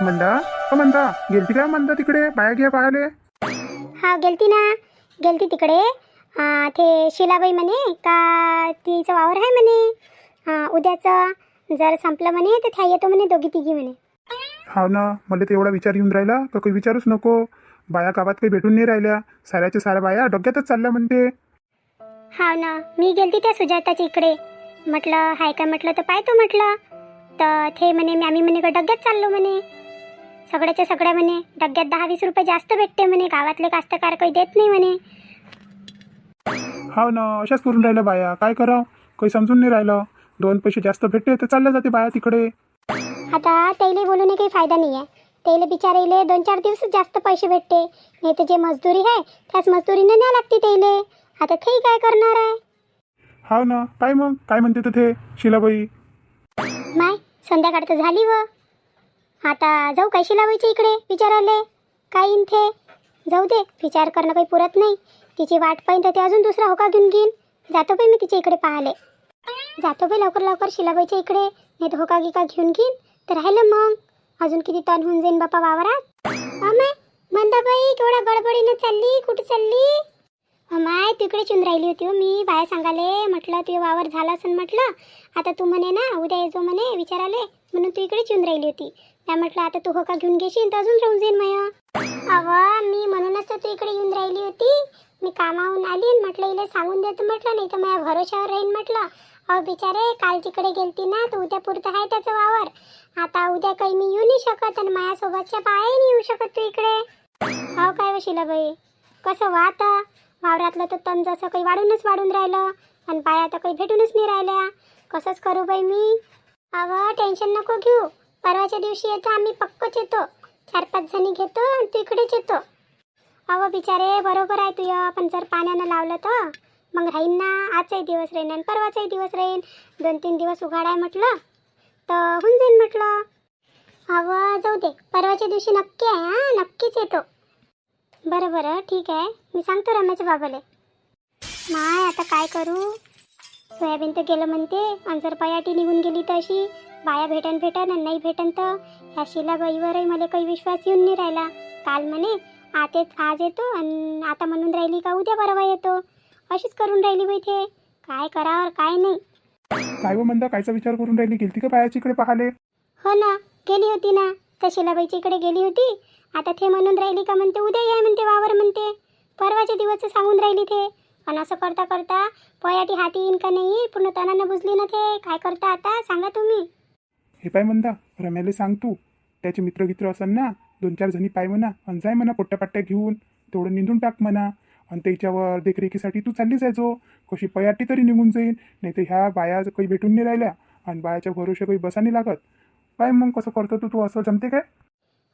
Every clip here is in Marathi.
मंदा हो मंदा गेलती का मंदा तिकडे? बाया घ्या पाहाले हा गेलती ना. गेलती तिकडे. हा, ते शिलाबाई म्हणे का तिचं वावर आहे म्हणे? हा, उद्याचं जर संपलं म्हणे तर त्या येतो म्हणे दोघी तिघी म्हणे. हाव ना मला ते एवढा विचार येऊन राहिला का काही विचारूच नको. बाया गावात काही भेटून नाही राहिल्या. साऱ्याच्या साऱ्या बाया डोक्यातच चालल्या म्हणते. हा ना मी गेलती त्या सुजाताच्या इकडे. म्हटलं हाय का? म्हटलं तर पाहतो म्हटलं. तर ते म्हणे मी आम्ही म्हणे का डग्यात चाललो म्हणे. सगळ्याच्या सगळ्या म्हणे डग्यात दहा वीस रुपये जास्त भेटते म्हणे गावातले कास्तकार काही देत नाही म्हणे. हाव ना अशाच करून राहिल्या बाया. काय करावं? काही समजून नाही राहिलं. दोन पैसे जास्त भेटते तर चालल्या जाते बाया तिकडे. आता त्याला बोलून काही फायदा नाही आहे त्याला बिचारायले दोन चार दिवसच जास्त पैसे भेटते. नाही तर जे मजदुरी आहे त्याच मजदुरीने न्या लागते त्याले आता ते काय करणार आहे? हाव ना काय मग? काय म्हणते तर ते शिलाबाई? माय संध्याकाळ तर झाली व. आता जाऊ काय लावायची इकडे विचाराले काय येईन थे? जाऊ दे विचार करणं काही पुरत नाही. तिची वाट पाहिजे तर ते अजून दुसरा होका घेऊन घेईन. जातो बाई मी तिच्या इकडे पाहाले जातो बाई लवकर लवकर शिलाबाईच्या इकडे. नाही तर होका गिका घेऊन घेईन. तर राहिलं मग. अजून किती तण होऊन जाईन बापा वावरात? अमाय मंदाबाई केवढ्या गडबडीनं चालली? कुठे चालली? अमाय तिकडे चुन राहिली होती हो मी. बाहेर सांगाले म्हटलं तू वावर झाला असं म्हटलं. आता तू म्हणे ना उद्या येजो म्हणे विचाराले म्हणून तू इकडेच येऊन राहिली होती. काय म्हटलं आता तू होका घेऊन घेशील तर अजून राहून जाईन माया. अव मी म्हणूनच तर तू इकडे येऊन राहिली होती. मी कामाहून आली म्हटलं इला सांगून देतो म्हटलं नाही तर माझ्या भरोशावर राहीन म्हटलं. अहो बिचारे काल तिकडे गेलती ना तर उद्या पुरतं आहे त्याचं वावर. आता उद्या काही मी येऊ नाही शकत आणि माझ्यासोबतच्या बायाही नाही येऊ शकत तू इकडे. हो काय वशिला बाई कसं वात वावरातलं तर तण जसं काही वाढूनच वाढून राहिलं आणि पाया तर काही भेटूनच नाही राहिल्या. कसंच करू बाई मी? अव टेन्शन नको घेऊ. परवाच्या दिवशी येतो आम्ही पक्कच येतो. चार पाच जणी घेतो आणि तू इकडेच येतो. अहो बिचारे बरोबर आहे तुझं पण जर पाण्यानं लावलं तर? मग राहीन ना आजचाही दिवस राहीन आणि परवाचाही दिवस राहीन. दोन तीन दिवस उघाड आहे म्हटलं तर होऊन जाईन म्हटलं. अहो जाऊ दे. परवाच्या दिवशी नक्की आहे हां? नक्कीच येतो. बरं बरं ठीक आहे. मी सांगतो रमेश बाबाले. माय आता काय करू? सोयाबीन तर गेलं म्हणते आणि जर पयाटी निघून गेली तर अशी बाया भेटन भेटन आणि नाही भेटन तर ह्या शिलाबाईवरही मला काही विश्वास येऊन नाही राहिला. काल म्हणे आते आज येतो आणि आता म्हणून राहिली का उद्या परवा येतो. अशीच करून राहिली बाई ते. काय करावर काय नाही. काय व मंदा कायचा विचार करून राहिली? गेलती का बायाच्या इकडे पाहाले हो ना गेली होती ना. त्या शिलाबाईच्या इकडे गेली होती. आता ते म्हणून राहिली का म्हणते उद्या या म्हणते वावर म्हणते. परवाच्या दिवस सांगून राहिली ते. पण असं करता करता पयाटी हाती येईन का नाही पूर्ण तणानं बुजली ना ते. काय करता आता? सांगा तुम्ही. हे पाय म्हणता रम्याला सांग तू. त्याचे मित्र गित्र असन ना दोन चार जणी पाय म्हणा आणि जाय म्हणा पोट्ट्या घेऊन तेवढं निंदून टाक म्हणा. आणि त्याच्यावर देखरेखीसाठी तू चालली जायचो कशी पयाटी तरी निघून जाईल नाही तर ह्या बाया काही भेटून नाही राहिल्या आणि बायाच्या भरोशा काही बसा नाही लागत. पाय मग कसं करतो तू तू असं जमते काय?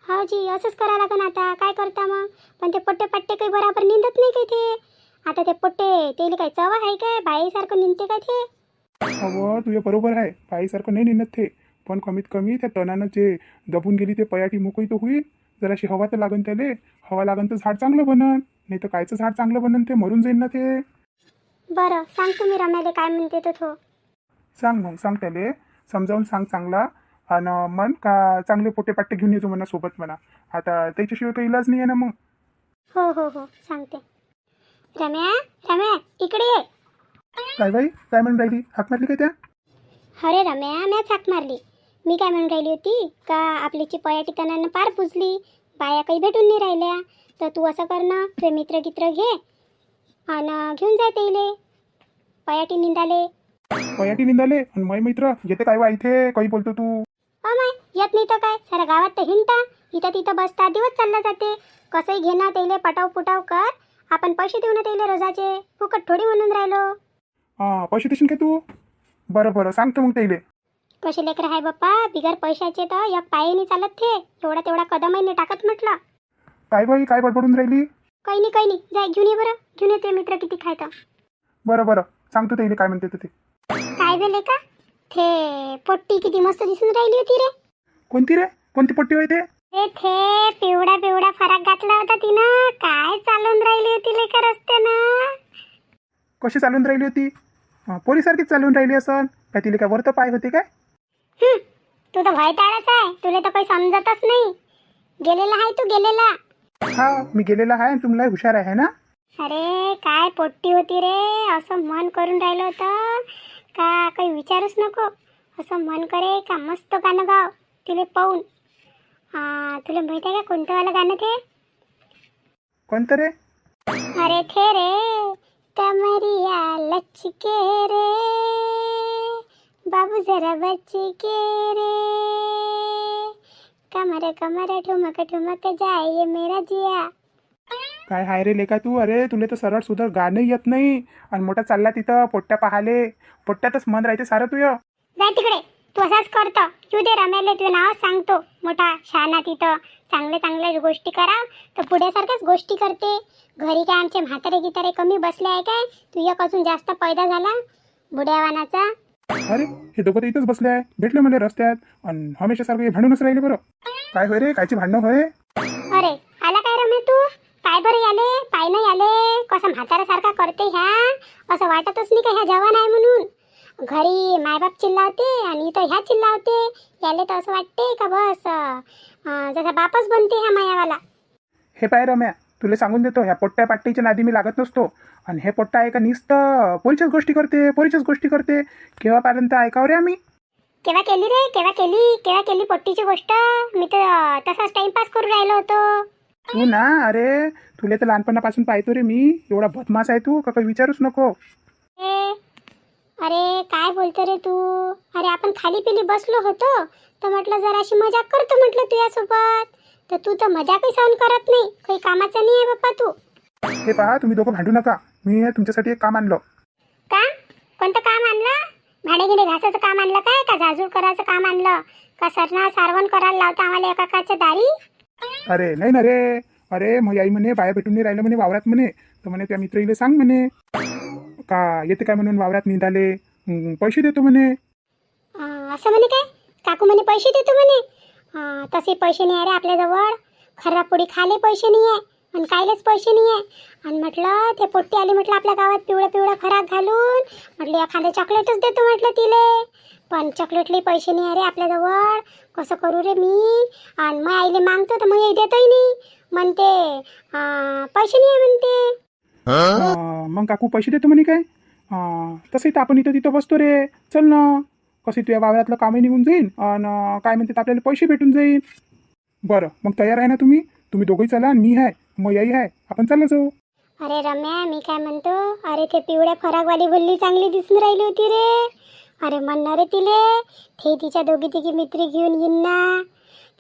हो जी असंच करा लागन आता. काय करता मग? पण ते पट्टे पट्टे काही बराबर निंदत नाही काही ते आता ते पट्टे तेले काय चव आहे काय? बाईसारखं निंदते काय ते? अहो तुझे बरोबर आहे. बाईसारखं नाही निघत ते. पण कमीत कमी त्या तणानं जे दबून गेली ते पयाटी मोकळी तर होईल. जराशी हवा तर लागन त्याले. हवा लागन तर झाड चांगलं बनन. नाही तर कायचं झाड चांगलं बनन ते मरून जाईल ना ते. बरं सांग तुम्ही रम्याले काय म्हणते तो तो. सांग मग सांग त्याले. समजावून सांग चांगला. आणि मन का चांगले पोटे पाट्टे घेऊन येतो म्हणा सोबत म्हणा. आता त्याच्याशिवाय काही इलाज नाही आहे ना मग? हो हो हो. सांगते. रम्या रम्या इकडे ये. काय बाई काय म्हणून राहिली? हाक मारली काय त्या? अरे रम्या मॅच हाक मारली. मी काय म्हणून राहिली होती? का आपलीची पयाटी तणानं पार पुजली? बाया काही भेटून नाही राहिल्या. तर तू असं कर ना तुझे मित्र गित्र घे आणि घेऊन जाय तेले पयाटी निंदाले. पयाटी निंदाले? आणि मै मित्र येते काय वा इथे? काही बोलतो तू? अमाय येत नाही तर काय? सारा गावात तर हिंडता. इथं तिथं बसता दिवस चालला जाते. कसंही घे ना तेले पटाव पुटाव कर. आपण पैसे देऊ ना तेले रोजाचे. फुकट थोडी म्हणून राहिलो. हां पैसे देशील काय तू? बरं बरं सांगतो मग त्याले कसे लेकर आहे बाप्पा? बिगर पैशाचे तर एक पायी नाही चालत ते एवढा तेवढा कदमही नाही टाकत म्हटलं. काय बाई काय बडबडून राहिली? काही नाही काही नाही. जाय घेऊन ये बरं. घेऊन येते मित्र किती खायचं. बरं बरं. सांगतो त्याले काय म्हणते ते. काय झाले का ते पोट्टी किती मस्त दिसून राहिली होती रे. कोणती रे? कोणती पट्टी होय ते? ए थे पिवळा पिवळा फराक घातला होता तिनं. काय चालून राहिली होती लेकर रस्त्यानं? कशी चालून राहिली होती? अं, पोरीसारखीच चालून राहिली असन. काय तिला काय वरतं पाय होते काय? हं, तू तर भयताळच आहे. तुला तर काही समजतच नाही. गेलेला आहे तू गेलेला. हा मी गेलेला आहे आणि तुम्हाला हुशार आहे ना? अरे काय पोट्टी होती रे. असं मन करून राहिलं होतं. का काही विचारूच नको. असं मन करे का मस्त गाणं गाव. तिले पाहून. आ, तुला माहीत आहे का कोणतं वालं गाणं ते? कोणतं रे? अरे थे रे कमरिया लचके रे बाबू जरा बचके रे कमर कमर ठुमक ठुमक जाए मेरा जिया। काय हाय रे लेका तू? अरे तुला तर सरळ सुद्धा गाणं येत नाही. आणि मोठा चालला तिथं पोट्ट्या पाहाले. पोट्ट्यातच मन राहते सारं तुझं. जाय तिकडे. तू असाच करतो. तू दे रमेले तुझं नाव सांगतो. मोठा शहाणा तिथं. चांगले चांगल्या गोष्टी करा. तर पुढ्यासारख्याच गोष्टी करते. घरी काय आमचे म्हातारे गितारे कमी बसले आहे काय? तू एक अजून जास्त पैदा झाला बुड्यावानाचा अरे हे दोघं इथंच बसले आहे. भेटले मला रस्त्यात. आणि हमेशा सारखं हे भांडूनच राहिले बरं. काय होय रे? कायची भांडणं होय? अरे आला काय रमे तू? काय बरं याले पाय नाही आले कसा म्हाताऱ्यासारखा करते ह्या? असं वाटतच नाही का ह्या जवान आहे म्हणून? घरी मायबाप चिल्लावते आणि इथं ह्या चिल्लावते. याले तर असं वाटते का बस? अं, जसा बापच बनते ह्या मायावाला. हे पाय रम्या तुला सांगून देतो ह्या पोट्ट्या पाट्टीच्या नादी मी लागत नसतो. आणि हे पोट्टा आहे का नुसतं पोरीच्याच गोष्टी करते पोरीच्याच गोष्टी करते. केव्हापर्यंत ऐकाव रे आम्ही? केव्हा केली रे? केव्हा केली? केव्हा केली पोट्टीची गोष्ट? मी तर अं, तसाच टाइमपास करून राहिलो होतो. तू ना अरे तुला तर लहानपणापासून पाहतो रे मी. एवढा बदमाश आहे तू का काही विचारूच नको. ए, अरे काय बोलतो रे तू? अरे आपण खाली पिली बसलो होतो. तर म्हटलं जराशी मजाक करतो म्हटलं तुझ्यासोबत. तर तू तर मजाकही सहन करत नाही. काही कामाचा नाही आहे बाप्पा तू. हे पहा तुम्ही दोघं भांडू नका. मी तुमच्यासाठी एक काम आणलं. का? कोणतं काम आणलं? भाडेगिडे घासाचं काम आणलं काय? का झाजूळ करायचं काम आणलं? का सरना सारवण करायला लावता आम्हाला एका काच्या दारी? अरे नाही ना रे. अरे मग आई म्हणे बाया भेटून नाही राहिलं म्हणे वावरात म्हणे. तर म्हणे त्या मित्रीला सांग म्हणे. का येते काय म्हणून वावरात निघाले पैसे देतो म्हणे. अं, असं म्हणे काय? काकू म्हणे पैसे देतो म्हणे. अं, तसे पैसे नाही आहे रे आपल्याजवळ खरा पोळी खाले पैसे नाही आहे आणि खायलेच पैसे नाही आहे आणि म्हटलं ते पोट्टी आली म्हटलं आपल्या गावात पिवळं पिवळं खराब घालून. म्हटलं एखादं चॉकलेटच देतो म्हटलं तिले. पण चॉकलेटले पैसे नाही आहे रे आपल्याजवळ कसं करू रे मी? आणि मग आईले मागतो तर मग आई देतही नाही. म्हणते अं, पैसे नाही आहे म्हणते. अं, मग काकू पैसे देतो म्हणे काय? अं, तसंही तर आपण इथं तिथं बसतो रे. चल ना. कशी तुझ्या वावरातलं कामही निघून जाईल आणि काय म्हणतात आपल्याला पैसे भेटून जाईल बरं मग तयार आहे ना तुम्ही? तुम्ही दोघंही चला आणि मी आहे. मग याई आहे. आपण चाललं जाऊ. अरे रम्या मी काय म्हणतो? अरे ते पिवळ्या फराकवाली बुल्ली चांगली दिसून राहिली होती रे. अरे म्हणणार रे तिले ते तिच्या दोघी तिघी मित्री घेऊन येईन ना.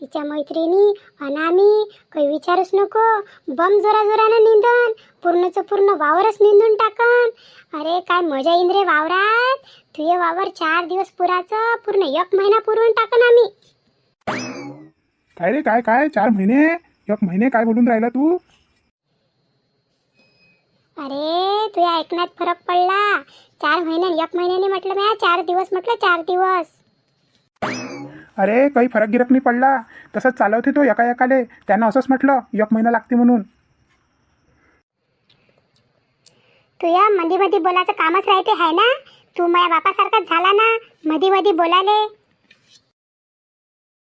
तिच्या मैत्रिणी आणि आम्ही काही विचारूच नको. बम जोरा जोरानं निंदन पूर्णचं पूर्ण वावरच निंदून टाकन. अरे काय मजा येईन रे वावरात. तुझे वावर चार दिवस पुराचं पूर्ण एक महिना पुरवून टाकन आम्ही. काय रे काय काय? चार महिने? एक महिने काय बोलून राहिला तू? अरे तुझ्या ऐकण्यात फरक पडला. चार महिन्याने एक महिन्याने म्हटलं मी चार दिवस म्हटलं चार दिवस. अरे काही फरक गिरक नाही पडला. तसंच चालवते तो एका एकाले त्यानं असंच म्हटलं एक महिना लागते म्हणून. तुया मधी मधी बोलायचं कामच राहते आहे ना? तू माझ्या बापासारखाच झाला ना? मधी मधी बोलाले